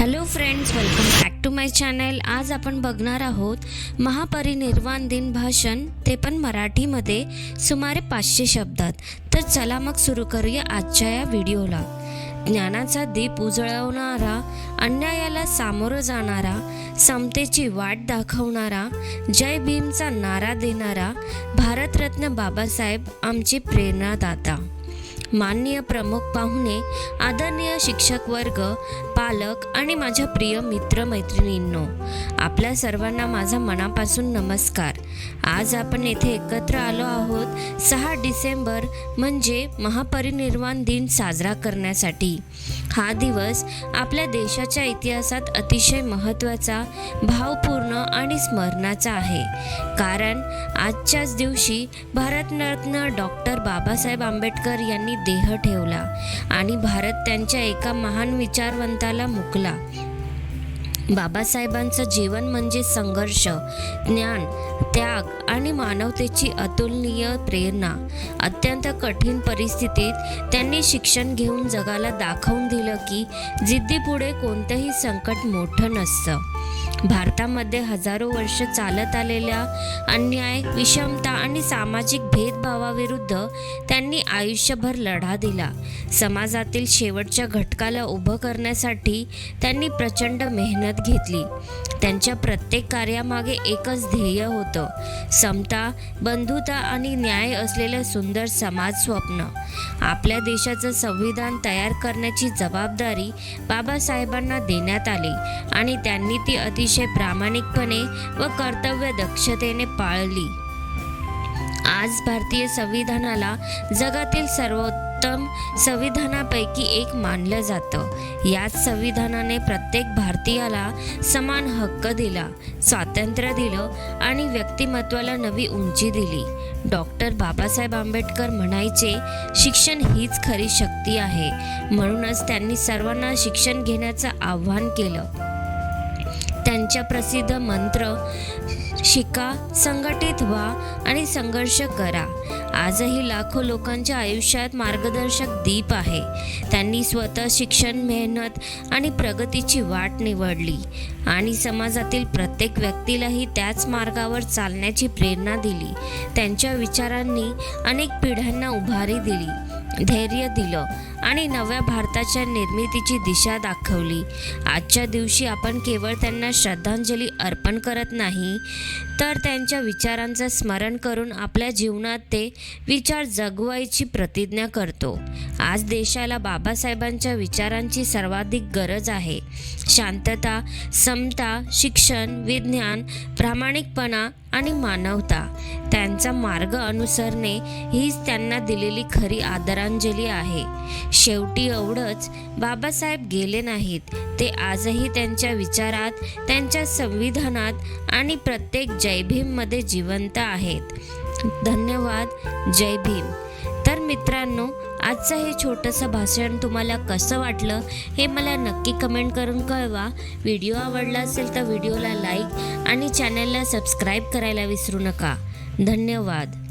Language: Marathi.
Hello friends welcome back to my channel आज आपण बघणार आहोत महापरिनिर्वाण दिन भाषण ते पण मराठीमध्ये सुमारे पाचशे शब्दात. तर चला मग सुरू करूया आजच्या या व्हिडिओला. ज्ञानाचा दीप उजळवणारा अन्यायाला सामोरं जाणारा समतेची वाट दाखवणारा जय भीमचा नारा देणारा भारतरत्न बाबासाहेब आमची प्रेरणादाता. माननीय प्रमुख पाहुणे आदरणीय शिक्षक वर्ग पालक आणि माझ्या प्रिय मित्र मैत्रिणींनो आपल्या सर्वांना माझा मनापासून नमस्कार. आज आपण येथे एकत्र आलो आहोत सहा डिसेंबर म्हणजे महापरिनिर्वाण दिन साजरा करण्यासाठी. हा दिवस आपल्या देशाच्या इतिहासात अतिशय महत्त्वाचा भावपूर्ण आणि स्मरणाचा आहे. कारण आजच्याच दिवशी भारतरत्न डॉक्टर बाबासाहेब आंबेडकर यांनी देह ठेवला आणि भारत त्यांच्या एका महान विचारवंताला मुकला. बाबासाहेबांचं जीवन म्हणजे संघर्ष ज्ञान त्याग आणि मानवतेची अतुलनीय प्रेरणा. अत्यंत कठीण परिस्थितीत त्यांनी शिक्षण घेऊन जगाला दाखवून दिलं की जिद्दीपुढे कोणतंही संकट मोठं नसतं. भारतामध्ये हजारो वर्ष चालत आलेल्या अन्याय विषमता आणि सामाजिक भेदभावाविरुद्ध त्यांनी आयुष्यभर लढा दिला. समाजातील शेवटच्या घटकाला उभं करण्यासाठी त्यांनी प्रचंड मेहनत घेतली. त्यांच्या प्रत्येक कार्यामागे एकच ध्येय होतं. समता बंधुता आणि न्याय असलेलं सुंदर समाज स्वप्न. आपल्या देशाचं संविधान तयार करण्याची जबाबदारी बाबासाहेबांना देण्यात आली आणि त्यांनी ती अतिशय प्रामाणिकपणे व कर्तव्य दक्षतेने पाळली. आज भारतीय संविधानाला जगातील सर्वोत्तम संविधानापैकी एक मानलं जातं. याच संविधानाने प्रत्येक भारतीयाला समान हक्क दिला स्वातंत्र्य दिलं आणि व्यक्तिमत्वाला नवी उंची दिली. डॉक्टर बाबासाहेब आंबेडकर म्हणायचे शिक्षण हीच खरी शक्ती आहे. म्हणूनच त्यांनी सर्वांना शिक्षण घेण्याचं आव्हान केलं. त्यांच्या प्रसिद्ध मंत्र शिका संघटित व्हा आणि संघर्ष करा. आजही लाखो लोकांच्या आयुष्यात मार्गदर्शक दीप आहे. त्यांनी स्वतः शिक्षण मेहनत आणि प्रगतीची वाट निवडली आणि समाजातील प्रत्येक व्यक्तीलाही त्याच मार्गावर चालण्याची प्रेरणा दिली. त्यांच्या विचारांनी अनेक पिढ्यांना उभारी दिली. धैर्य दिलं आणि नव्या भारताच्या निर्मितीची दिशा दाखवली. आजच्या दिवशी आपण केवळ त्यांना श्रद्धांजली अर्पण करत नाही तर त्यांच्या विचारांचं स्मरण करून आपल्या जीवनात ते विचार जगवायची प्रतिज्ञा करतो. आज देशाला बाबासाहेबांच्या विचारांची सर्वाधिक गरज आहे. शांतता समता शिक्षण विज्ञान प्रामाणिकपणा आणि मानवता त्यांचा मार्ग अनुसरणे हीच त्यांना दिलेली खरी आदरांजली आहे. शेवटी एवढंच बाबासाहेब गेले नाहीत. ते आजही त्यांच्या विचारात त्यांच्या संविधानात आणि प्रत्येक जय भीममध्ये जिवंत आहेत. धन्यवाद. जय भीम. तर मित्रांनो आजचं हे छोटंसं भाषण तुम्हाला कसं वाटलं हे मला नक्की कमेंट करून कळवा. व्हिडिओ आवडला असेल तर व्हिडिओला लाईक आणि चॅनलला सबस्क्राईब करायला विसरू नका. धन्यवाद.